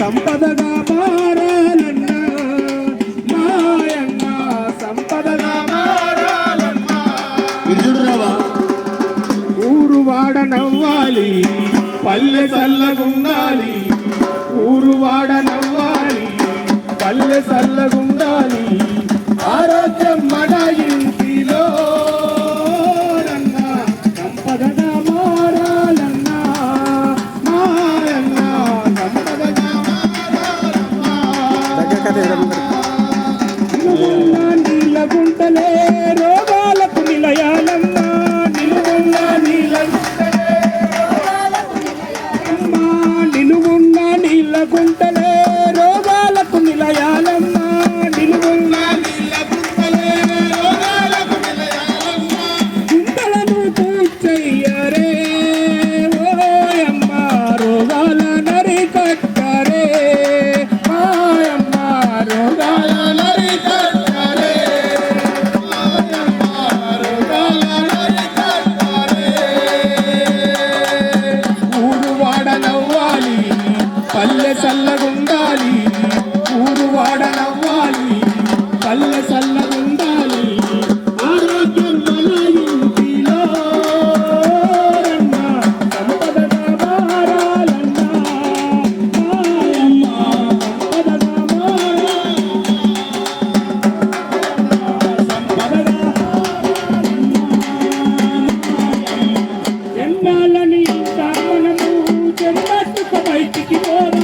సంపదగా మారాలన్నా మాయన్న సంపదగా మారాలన్నా. ఊరు వాడ నవ్వాలి పల్లె చల్లగుండాలి. ఊరు వాడ నవ్వాలి పల్లె చల్లగుండాలి నీళ్ళ గుంటలే రోగాలకు నిలయాలమ్మా నిలువున్న నీళ్ళ గుంటలే నిలువున్న నీళ్ళ గుంటలే రోగాలకు నిలయాలమ్మా నవ్వాలి. పల్లె చల్లగుండాలి. ఊరు వాడ నవ్వాలి. పల్లె సల్ల Como é que?